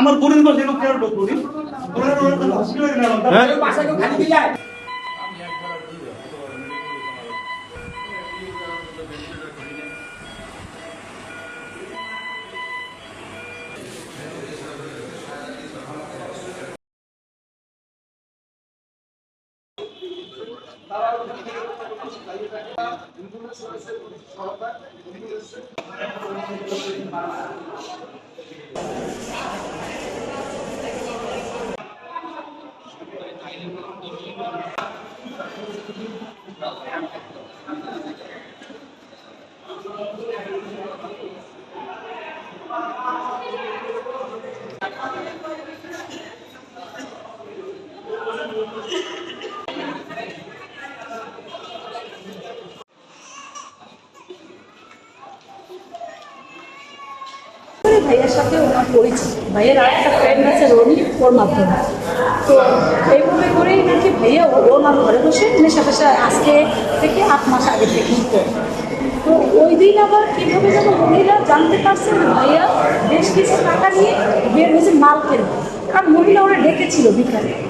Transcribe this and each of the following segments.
আমার বোনের পাশে লোক কেন ঢুকলো বোনের হসপিটালে গেলাম হ্যাঁ করে সাথে ওনার পরিচিত ভাইয়ের আর একটা ফ্রেন্ড আছে, রনি, ওর মাধ্যমে। তো এইভাবে করেই নাকি ভাইয়া ও- ওনার ঘরে বসে নেশা পেশা আজকে থেকে আট মাস আগে থেকে। তো ওই দিন আবার কীভাবে যেন মহিলা জানতে পারছে যে ভাইয়া বেশ কিছু টাকা নিয়ে বের হয়েছে মাল কেন কারণ মহিলা ওরা ডেকেছিল বিকালে।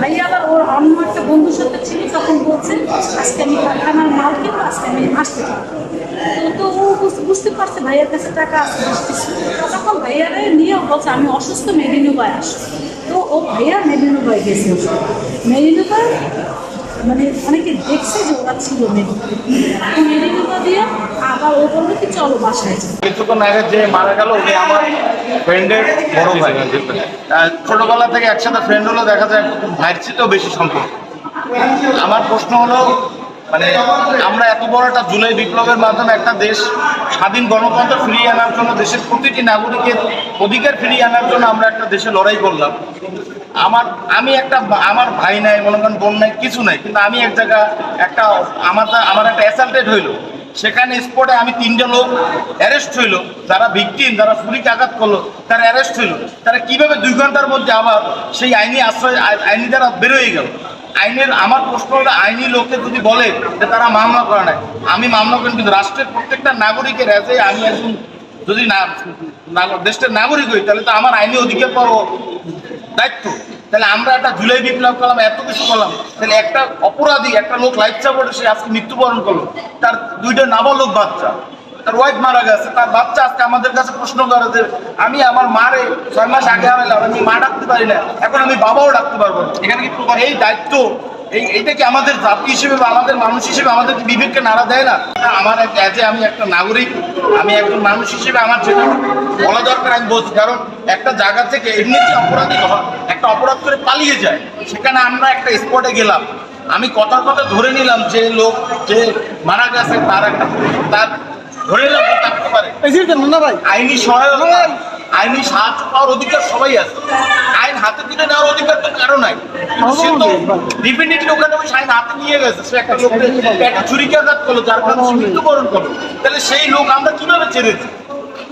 ভাইয়া আবার ওর অন্য একটা বন্ধুর সাথে ছিল, তখন বলছে, আজকে আমি কারখানার মাল কিনবো, আজকে আমি আসতে পারব তো ও বুঝ- বুঝতে পারছে ভাইয়ার কাছে টাকা আছে। তখন ভাইয়ারে নিয়ে বলছে, আমি অসুস্থ মেদিনীবাই আসব তো ও ভাইয়া মেদিনীবাই গেছে। মেদিনীবাই মানে অনেকে দেখছে যে ওরা ছিল তো মেদিনীবাই দিয়ে আবার ও কি, চলো বাসায় কিছুক্ষণ আগে যে মারা গেল আমার ফ্রেন্ডের বড় ভাই। ছোটবেলা থেকে একসাথে ফ্রেন্ড হলো দেখা যায় ভাইয়ের চেয়েও বেশি সম্পর্ক। আমার প্রশ্ন হলো মানে আমরা এত বড় একটা জুলাই বিপ্লবের মাধ্যমে একটা দেশ স্বাধীন গণতন্ত্র ফিরিয়ে আনার জন্য, দেশের প্রতিটি নাগরিকের অধিকার ফিরিয়ে আনার জন্য আমরা একটা দেশে লড়াই করলাম। আমার, আমি একটা আমার ভাই নাই, মনে করেন বোন নাই, কিছু নাই, কিন্তু আমি এক জায়গা একটা, আমার আমার একটা অ্যাসাল্টেড হইল। সেখানে স্পটে আমি তিনটে লোক অ্যারেস্ট হইল, যারা ভিকটিম যারা ফুলিকে আঘাত করল, তারা অ্যারেস্ট হইল। তারা কীভাবে দুই ঘণ্টার মধ্যে আবার সেই আইনি আশ্রয়, আই- আইনি দ্বারা বেরোয় গেল? আইনের, আমার প্রশ্ন হলো, আইনি লোককে যদি বলে যে তারা মামলা করে নাই, আমি মামলা করেন কিন্তু রাষ্ট্রের প্রত্যেকটা নাগরিকের এজে আমি একজন যদি না, দেশের নাগরিক হই, তাহলে তো আমার আইনি অধিকার পাবো। দায়িত্ব তাহলে আমরা একটা জুলাই বিপ্লব করলাম, এত কিছু করলাম তাহলে একটা অপরাধী, একটা লোক লাইফ সাপোর্টে সে আজকে মৃত্যুবরণ করল তার দুইটা নাবালক বাচ্চা, তার ওয়াইফ মারা গেছে, তার বাচ্চা আজকে আমাদের কাছে প্রশ্ন করে যে, আমি আমার মারে ছয় মাস আগে হারাইলাম, আমি মা ডাকতে পারি না, এখন আমি বাবাও ডাকতে পারব না। এখানে কি? এই দায়িত্ব এই এইটা কি আমাদের জাতি হিসেবে বা আমাদের মানুষ হিসেবে আমাদের বিবেককে নাড়া দেয় না? আমার অ্যাজে আমি একটা নাগরিক আমি একজন মানুষ হিসেবে আমার যেটা বলা দরকার আমি বলছি কারণ একটা জায়গা থেকে এমনিতে অপরাধী হয় একটা অপরাধ করে পালিয়ে যায় সেখানে আমরা একটা স্পটে গেলাম। আমি কথার কথা ধরে নিলাম যে লোক যে মারা গেছে তার একটা তার ধরে নিলাম থাকতে পারে। আইনি সহায়তা। আইনি সাহায্য পাওয়ার অধিকার সবাই আছে। আইন হাতে তুলে নেওয়ার অধিকার তো কারও নাই। কিন্তু সে তো ডিফিনিটলি ওখানে ওই আইন হাতে নিয়ে গেছে। সে একটা লোককে পেটে ছুরিকাঘাত করল যার কারণে সে মৃত্যুবরণ করল। তাহলে সেই লোক আমরা কীভাবে ছেড়েছি?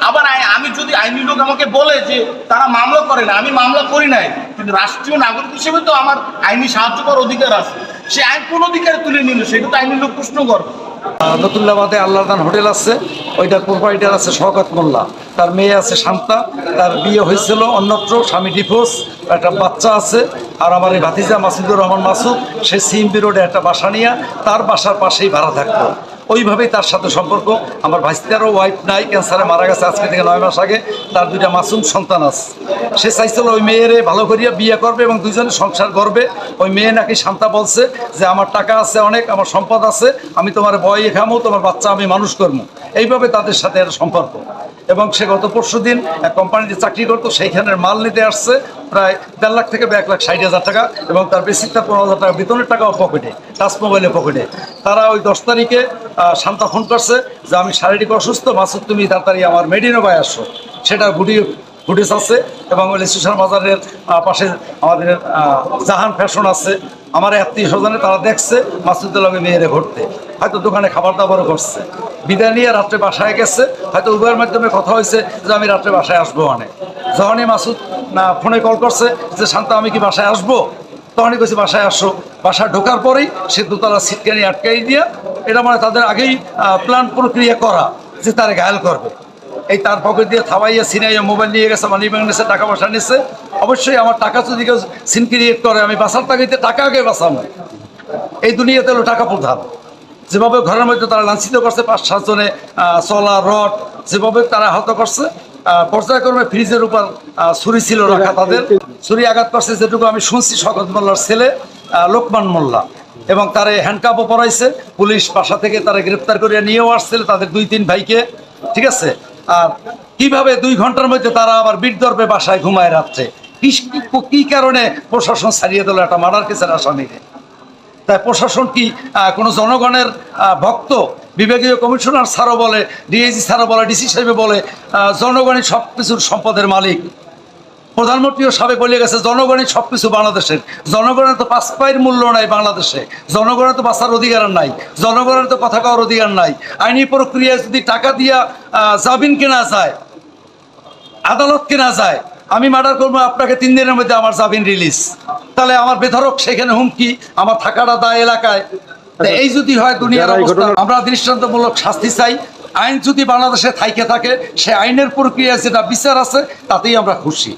আবার আমি যদি আইনি লোক আমাকে বলে যে তারা মামলা করে না আমি মামলা করি নাই কিন্তু রাষ্ট্রীয় নাগরিক হিসেবে তো আমার আইনি সাহায্য করার অধিকার আছে। সে আইন কোন অধিকারে তুলে নিল? সেটা তো আইনি লোক প্রশ্ন করবে। নতুল্লাবাদে আল্লাহদান হোটেল আছে ওইটার প্রোপাইটার আছে শওকত মোল্লা। তার মেয়ে আছে শান্তা, তার বিয়ে হয়েছিল অন্যত্র, স্বামী ডিভোর্স একটা বাচ্চা আছে, আর আমার এই ভাতিজা মাসুদুর রহমান মাসুদ, সে সিএমপি রোডে একটা বাসা নিয়ে তার বাসার পাশেই ভাড়া থাকতো। ওইভাবেই তার সাথে সম্পর্ক। আমার ভাইস্তারও ওয়াইফ নাই ক্যান্সারে মারা গেছে আজকে থেকে নয় মাস আগে। তার দুইটা মাসুম সন্তান আছে। সে চাইছিল ওই মেয়েরে ভালো করিয়া বিয়ে করবে এবং দুজনে সংসার করবে ওই মেয়ে নাকি শান্তা বলছে যে, আমার টাকা আছে অনেক, আমার সম্পদ আছে, আমি তোমার বয়ে খামো, তোমার বাচ্চা আমি মানুষ করব এইভাবে তাদের সাথে একটা সম্পর্ক। এবং সে গত পরশু দিন এক কোম্পানিতে চাকরি করতো সেইখানের মাল নিতে আসছে প্রায় দেড় লাখ থেকে এক লাখ ষাট হাজার টাকা এবং তার বেসিকটা পনেরো হাজার টাকা বেতনের টাকাও পকেটে, টাচ মোবাইলে পকেটে। তারা ওই দশ তারিখে শান্তা ফোন করছে যে, আমি শারীরিক অসুস্থ, মাসুদ তুমি তাড়াতাড়ি আমার মেডিনোভায় আসো। সেটা ভিডিও ফুটেজ আছে এবং ওই স্টেশন বাজারের পাশে আমাদের জাহান ফ্যাশন আছে। আমার আত্মীয় স্বজনে তারা দেখছে মাসুদের লগে মেয়েরে ঘুরতে। হয়তো দোকানে খাবার দাবারও করছে। বিদায় নিয়ে রাত্রে বাসায় গেছে। হয়তো উভয়ের মাধ্যমে কথা হয়েছে যে আমি রাত্রে বাসায় আসব অনেক। যখনই মাসুদ না, ফোনে কল করছে যে, শান্ত, আমি কি বাসায় আসব? তখনই কইছে, বাসায় আসো। বাসায় ঢোকার পরেই সে দোতলা সিটকানি আটকাই দিয়া, এটা মানে তাদের আগেই প্ল্যান প্রক্রিয়া করা যে তারা ঘায়াল করবে। এই তার পকেট দিয়ে থাবাইয়া সিনাইয়া মোবাইল নিয়ে গেছে মানি ব্যাংক নিয়েছে টাকা পয়সা নিচ্ছে অবশ্যই আমার টাকা যদি কেউ সিন ক্রিয়েট করে, আমি বাসার টাকাতে টাকা আগে বাঁচাবো। এই দুনিয়াতে হলো টাকা প্রধান। যেভাবে ঘরের মধ্যে তারা লাঞ্ছিত করছে, পাঁচ সাতজনে চলা, রড, যেভাবে তারা আহত করছে পর্যায়ক্রমে ফ্রিজের উপর ছুরি ছিল রাখা তাদের। ছুরি আঘাত করছে যেটুকু আমি শুনছি, শকত মোল্লার ছেলে লোকমান মোল্লা। এবং তারে হ্যান্ডকাপও পরাইছে। পুলিশ বাসা থেকে তারা গ্রেপ্তার করে নিয়েও আসছিল তাদের দুই, তিন ভাইকে। ঠিক আছে? আর কীভাবে দুই ঘণ্টার মধ্যে তারা আবার বীরদর্পে বাসায় ঘুমায় কি কি কারণে প্রশাসন ছাড়িয়ে দিল একটা মার্ডার কেসের আসামিকে? তাই প্রশাসন কি কোনো জনগণের ভক্ত, বিভাগীয় কমিশনার স্যারও বলে ডিএজি স্যারও বলে, ডিসি সাহেব বলে জনগণই সব কিছুর সম্পদের মালিক? প্রধানমন্ত্রীও সাবেক বলে গেছে, জনগণই সব কিছু বাংলাদেশের। জনগণের তো পাঁচ মূল্য নাই বাংলাদেশে। জনগণের তো বাঁচার অধিকার নাই। জনগণের তো কথা কওয়ার অধিকার নাই। আইনি প্রক্রিয়ায় যদি টাকা দিয়া জামিন কেনা যায়, আদালত কেনা যায় আমি মার্ডার করব আপনাকে তিন দিনের মধ্যে আমার জামিন রিলিজ তাহলে আমার বেধরক সেখানে হুমকি আমার থাকাটা দায় এলাকায়। এই যদি হয় দুনিয়ার অবস্থা আমরা দৃষ্টান্তমূলক শাস্তি চাই। আইন যদি বাংলাদেশে থাইকে থাকে সে আইনের প্রক্রিয়া যেটা বিচার আছে তাতেই আমরা খুশি।